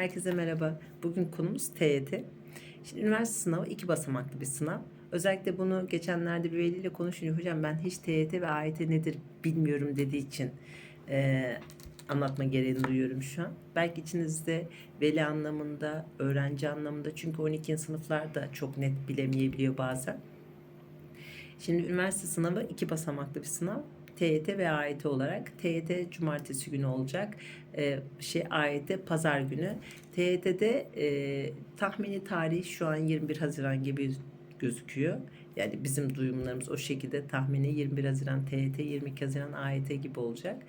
Herkese merhaba. Bugün konumuz TYT. Şimdi üniversite sınavı iki basamaklı bir sınav. Özellikle bunu geçenlerde bir veliyle konuşunca hocam ben hiç TYT ve AYT nedir bilmiyorum dediği için e, anlatma gereğini duyuyorum şu an. Belki içinizde veli anlamında, öğrenci anlamında çünkü 12. sınıflarda çok net bilemeyebiliyor bazen. Şimdi üniversite sınavı iki basamaklı bir sınav. TYT ve AYT olarak. TYT cumartesi günü olacak. Ee, şey AYT pazar günü. TYT'de e, tahmini tarih şu an 21 Haziran gibi gözüküyor. Yani bizim duyumlarımız o şekilde tahmini 21 Haziran TYT, 22 Haziran AYT gibi olacak.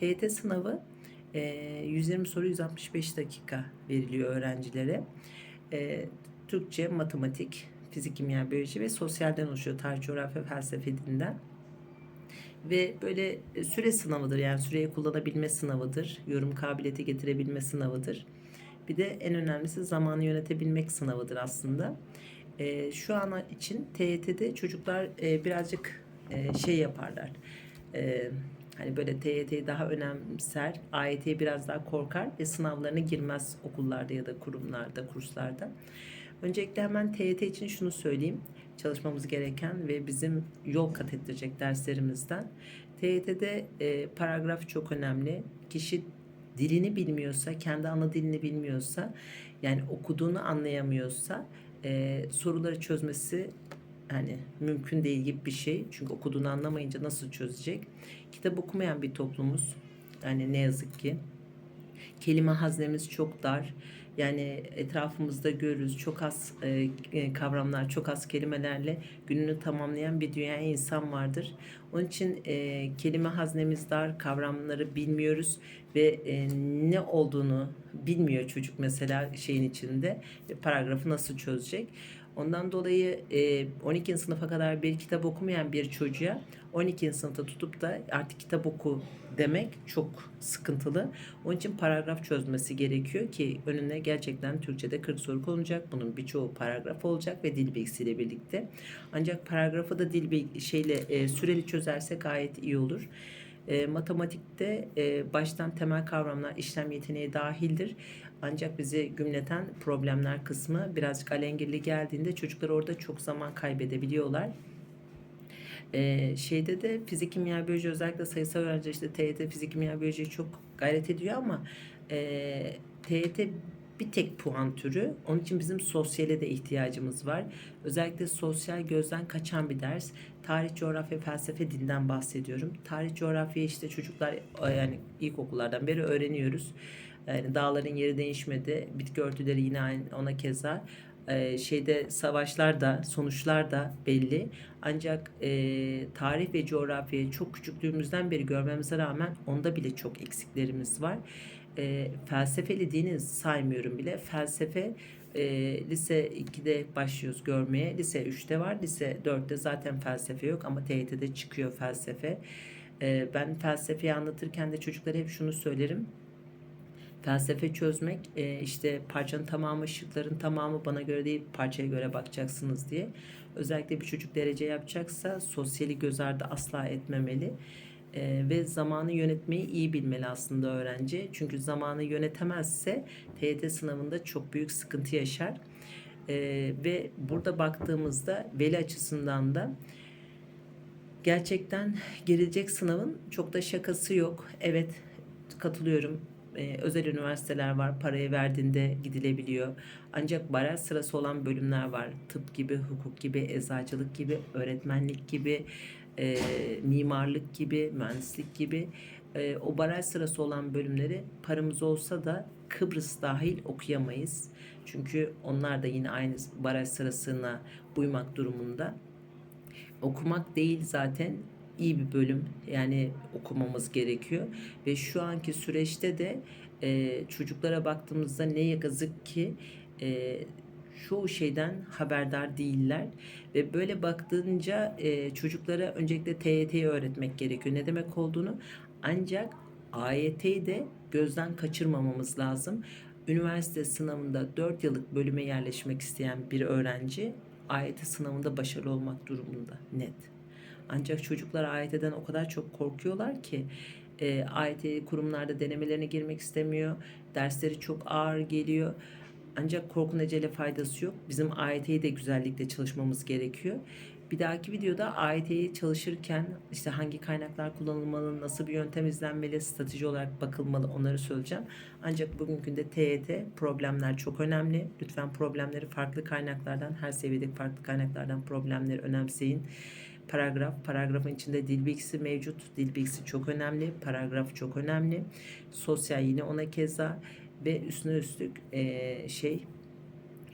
TYT sınavı e, 120 soru 165 dakika veriliyor öğrencilere. E, Türkçe, matematik, fizik, kimya, biyoloji ve sosyalden oluşuyor. Tarih, coğrafya, felsefe, dinden. Ve böyle e, süre sınavıdır yani süreyi kullanabilme sınavıdır. Yorum kabiliyeti getirebilme sınavıdır. Bir de en önemlisi zamanı yönetebilmek sınavıdır aslında. E, şu an için TYT'de çocuklar e, birazcık e, şey yaparlar. E, hani böyle TYT'yi daha önemser, AYT'ye biraz daha korkar ve sınavlarına girmez okullarda ya da kurumlarda, kurslarda. Öncelikle hemen TYT için şunu söyleyeyim. Çalışmamız gereken ve bizim yol kat ettirecek derslerimizden. TYT'de e, paragraf çok önemli. Kişi dilini bilmiyorsa, kendi ana dilini bilmiyorsa, yani okuduğunu anlayamıyorsa e, soruları çözmesi hani mümkün değil gibi bir şey. Çünkü okuduğunu anlamayınca nasıl çözecek? Kitap okumayan bir toplumuz. Yani ne yazık ki. Kelime haznemiz çok dar. Yani etrafımızda görürüz çok az e, e, kavramlar, çok az kelimelerle gününü tamamlayan bir dünya insan vardır. Onun için e, kelime haznemiz dar, kavramları bilmiyoruz ve e, ne olduğunu bilmiyor çocuk mesela şeyin içinde. E, paragrafı nasıl çözecek? Ondan dolayı e, 12. sınıfa kadar bir kitap okumayan bir çocuğa 12. sınıfta tutup da artık kitap oku demek çok sıkıntılı. Onun için paragraf çözmesi gerekiyor ki önüne gerçekten Türkçe'de 40 soru konulacak. Bunun birçoğu paragraf olacak ve dil bilgisiyle birlikte. Ancak paragrafı da dil bilgi, şeyle e, süreli çözerse gayet iyi olur. E, matematikte e, baştan temel kavramlar işlem yeteneği dahildir. Ancak bizi gümleten problemler kısmı birazcık alengirli geldiğinde çocuklar orada çok zaman kaybedebiliyorlar. Ee, şeyde de fizik, kimya, biyoloji özellikle sayısal öğrenci işte TYT fizik, kimya, biyoloji çok gayret ediyor ama e, TYT bir tek puan türü. Onun için bizim sosyale de ihtiyacımız var. Özellikle sosyal gözden kaçan bir ders. Tarih, coğrafya, felsefe, dinden bahsediyorum. Tarih, coğrafya işte çocuklar yani ilkokullardan beri öğreniyoruz. Yani dağların yeri değişmedi. Bitki örtüleri yine aynı ona keza. Ee, şeyde savaşlar da sonuçlar da belli. Ancak e, tarih ve coğrafyayı çok küçüklüğümüzden beri görmemize rağmen onda bile çok eksiklerimiz var. E, felsefeli dini saymıyorum bile. Felsefe e, lise 2'de başlıyoruz görmeye. Lise 3'te var. Lise 4'te zaten felsefe yok ama TYT'de çıkıyor felsefe. E, ben felsefeyi anlatırken de çocuklara hep şunu söylerim felsefe çözmek e, işte parçanın tamamı şıkların tamamı bana göre değil parçaya göre bakacaksınız diye. Özellikle bir çocuk derece yapacaksa sosyali göz ardı asla etmemeli. E, ve zamanı yönetmeyi iyi bilmeli aslında öğrenci. Çünkü zamanı yönetemezse TYT sınavında çok büyük sıkıntı yaşar. E, ve burada baktığımızda veli açısından da gerçekten gelecek sınavın çok da şakası yok. Evet katılıyorum e, özel üniversiteler var. Parayı verdiğinde gidilebiliyor. Ancak baraj sırası olan bölümler var. Tıp gibi, hukuk gibi, eczacılık gibi, öğretmenlik gibi, e, mimarlık gibi, mühendislik gibi. E, o baraj sırası olan bölümleri paramız olsa da Kıbrıs dahil okuyamayız. Çünkü onlar da yine aynı baraj sırasına uymak durumunda. Okumak değil zaten iyi bir bölüm yani okumamız gerekiyor ve şu anki süreçte de e, çocuklara baktığımızda ne yazık ki e, çoğu şeyden haberdar değiller ve böyle baktığınca e, çocuklara öncelikle TYT'yi öğretmek gerekiyor. Ne demek olduğunu ancak AYT'yi de gözden kaçırmamamız lazım. Üniversite sınavında 4 yıllık bölüme yerleşmek isteyen bir öğrenci AYT sınavında başarılı olmak durumunda net. Ancak çocuklar AYT'den o kadar çok korkuyorlar ki E, AYT kurumlarda denemelerine girmek istemiyor. Dersleri çok ağır geliyor. Ancak korkun ecele faydası yok. Bizim AYT'yi de güzellikle çalışmamız gerekiyor. Bir dahaki videoda AYT'yi çalışırken işte hangi kaynaklar kullanılmalı, nasıl bir yöntem izlenmeli, strateji olarak bakılmalı onları söyleyeceğim. Ancak bugünkünde TYT problemler çok önemli. Lütfen problemleri farklı kaynaklardan, her seviyedeki farklı kaynaklardan problemleri önemseyin. Paragraf, paragrafın içinde dil bilgisi mevcut. Dil bilgisi çok önemli, paragraf çok önemli. Sosyal yine ona keza ve üstüne üstlük eee, şey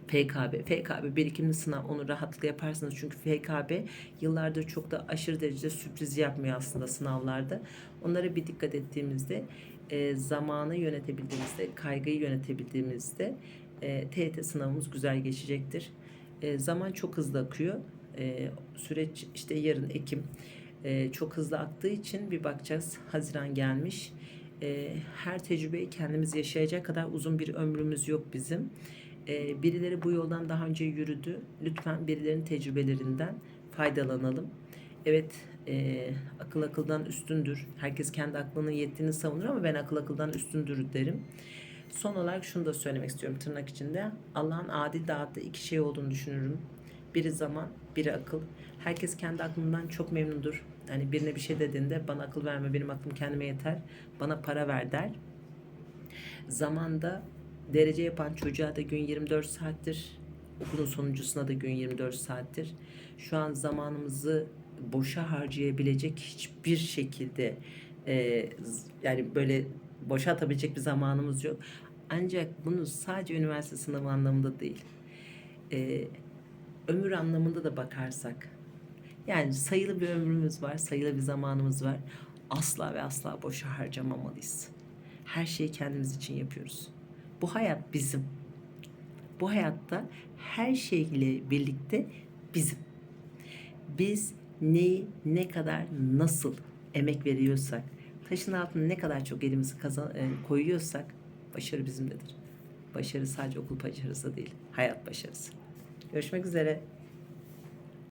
FKB. FKB birikimli sınav onu rahatlıkla yaparsınız. Çünkü FKB yıllardır çok da aşırı derecede sürpriz yapmıyor aslında sınavlarda. Onlara bir dikkat ettiğimizde e, zamanı yönetebildiğimizde, kaygıyı yönetebildiğimizde e, TYT sınavımız güzel geçecektir. E, zaman çok hızlı akıyor. E, süreç işte yarın Ekim e, çok hızlı aktığı için bir bakacağız. Haziran gelmiş. E, her tecrübeyi kendimiz yaşayacak kadar uzun bir ömrümüz yok bizim. E, birileri bu yoldan daha önce yürüdü. Lütfen birilerinin tecrübelerinden faydalanalım. Evet, e, akıl akıldan üstündür. Herkes kendi aklının yettiğini savunur ama ben akıl akıldan üstündür derim. Son olarak şunu da söylemek istiyorum tırnak içinde. Allah'ın adil dağıttığı iki şey olduğunu düşünürüm. Biri zaman, biri akıl. Herkes kendi aklından çok memnundur. Yani birine bir şey dediğinde bana akıl verme, benim aklım kendime yeter. Bana para ver der. Zamanda derece yapan çocuğa da gün 24 saattir. Okulun sonuncusuna da gün 24 saattir. Şu an zamanımızı boşa harcayabilecek hiçbir şekilde e, yani böyle boşa atabilecek bir zamanımız yok. Ancak bunu sadece üniversite sınavı anlamında değil. E, ömür anlamında da bakarsak yani sayılı bir ömrümüz var, sayılı bir zamanımız var. Asla ve asla boşa harcamamalıyız. Her şeyi kendimiz için yapıyoruz. Bu hayat bizim. Bu hayatta her şeyle birlikte bizim. Biz neyi, ne kadar, nasıl emek veriyorsak, taşın altına ne kadar çok elimizi kazan, e, koyuyorsak başarı bizimdedir. Başarı sadece okul başarısı değil, hayat başarısı. Görüşmek üzere.